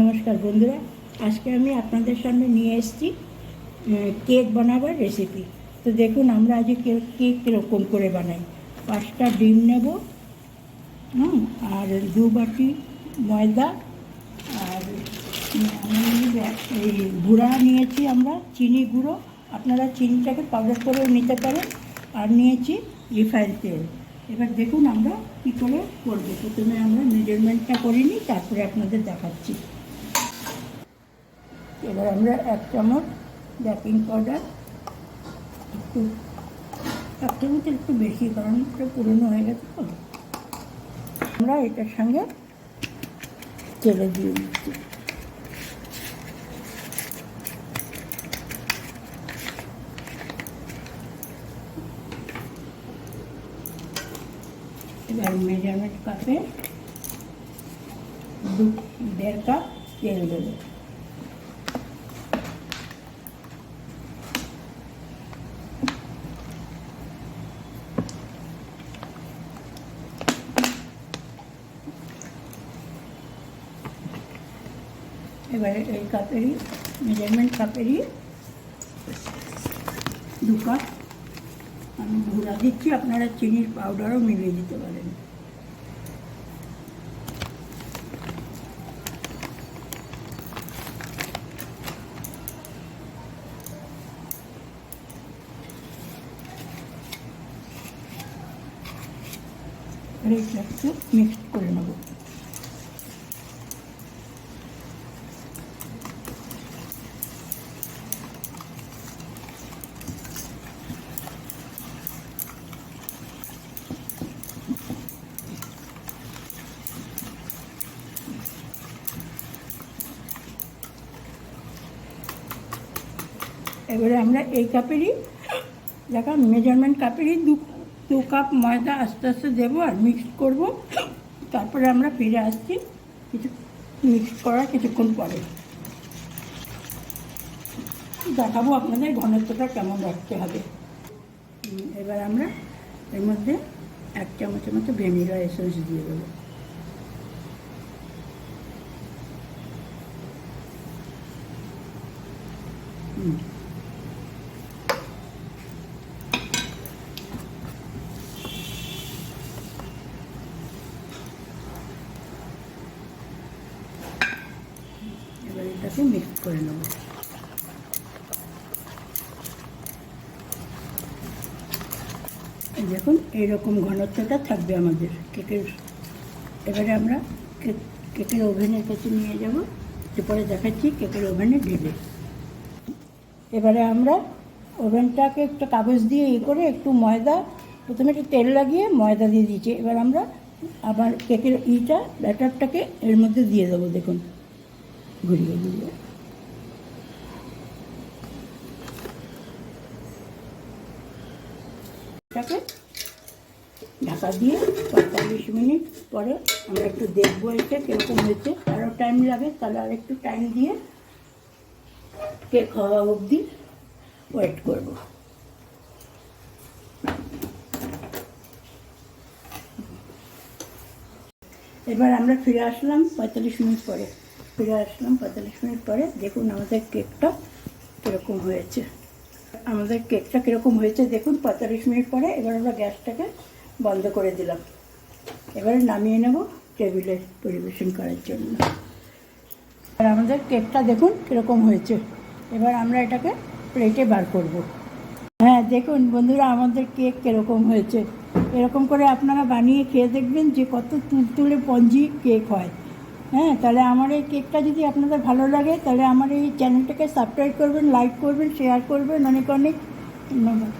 নমস্কার বন্ধুরা, আজকে আমি আপনাদের সামনে নিয়ে এসেছি কেক বানাবার রেসিপি তো দেখুন, আমরা আজকে কেক কেক কীরকম করে বানাই। পাঁচটা ডিম নেব, হুম, আর দু বাটি ময়দা, আর এই গুঁড়া নিয়েছি আমরা, চিনি গুঁড়ো। আপনারা চিনিটাকে পাউডার করেও নিতে পারেন, আর নিয়েছি রিফাইন তেল। এবার দেখুন আমরা কী করে করব, প্রথমে আমরা মেজারমেন্টটা করিনি তারপরে আপনাদের দেখাচ্ছি। এবার আমরা এক চামচ বেকিং পাউডার একটু, এক চামচ একটু বেশি, কারণ এটা পুরনো হয়ে গেছে তো। আমরা এটার সঙ্গে তেলে দিয়ে দিচ্ছি। এবার মেজারমেন্ট কাপে দু, দেড় কাপ তেল দেবো। এবারে এই কাপেরই মেজারমেন্ট কাপেরই দু কাপ আমি গুঁড়া দিচ্ছি আপনারা চিনির পাউডারও মিলিয়ে দিতে পারেন আর এটা একটু মিক্সড করে নেব এবারে আমরা এই কাপেরই, দেখা মেজারমেন্ট কাপেরই দু দু কাপ ময়দা আস্তে আস্তে দেবো আর মিক্স করব। তারপরে আমরা ফিরে আসছি কিছু মিক্স করার কিছুক্ষণ পরে। দেখাবো আপনাদের ঘনত্বটা কেমন রাখতে হবে। এবার আমরা এর মধ্যে এক চামচের মতো ভ্যানিলা এসেন্স দিয়ে দেবো। হুম এটাকে মিক্স করে নেব। দেখুন, এইরকম ঘনত্বটা থাকবে আমাদের কেকের। এবারে আমরা কেক, কেকের ওভেনের কাছে নিয়ে যাব। এরপরে দেখাচ্ছি কেকের ওভেনে ঢেলে এবারে আমরা ওভেনটাকে একটু কাগজ দিয়ে ই করে একটু ময়দা, প্রথমে একটু তেল লাগিয়ে ময়দা দিয়ে দিয়েছি এবার আমরা আবার কেকের ইটা, ব্যাটারটাকে এর মধ্যে দিয়ে দেবো, দেখুন। ঘুরিয়ে ঘুরিয়ে ঢাকা দিয়ে পঁয়তাল্লিশ মিনিট পরে আমরা একটু দেখব এটা কীরকম হয়েছে। আরও টাইম লাগে, তাহলে আর একটু টাইম দিয়ে কেক হওয়া অবধি ওয়েট করব। এবার আমরা ফিরে আসলাম পঁয়তাল্লিশ মিনিট পরে। ফিরে আসলাম পঁয়তাল্লিশ মিনিট পরে। দেখুন আমাদের কেকটা কীরকম হয়েছে। আমাদের কেকটা কীরকম হয়েছে দেখুন পঁয়তাল্লিশ মিনিট পরে। এবার আমরা গ্যাসটাকে বন্ধ করে দিলাম। এবারে নামিয়ে নেব টেবিলে পরিবেশন করার জন্য। আর আমাদের কেকটা দেখুন কীরকম হয়েছে। এবার আমরা এটাকে প্লেটে বার করব। হ্যাঁ দেখুন বন্ধুরা, আমাদের কেক কীরকম হয়েছে। এরকম করে আপনারা বানিয়ে খেয়ে দেখবেন যে কত তুলতুলে পঞ্জি কেক হয়। হ্যাঁ তাহলে আমার এই কেকটা যদি আপনাদের ভালো লাগে, তাহলে আমার এই চ্যানেলটাকে সাবস্ক্রাইব করবেন লাইক করবেন শেয়ার করবেন, অনেক অনেক ধন্যবাদ।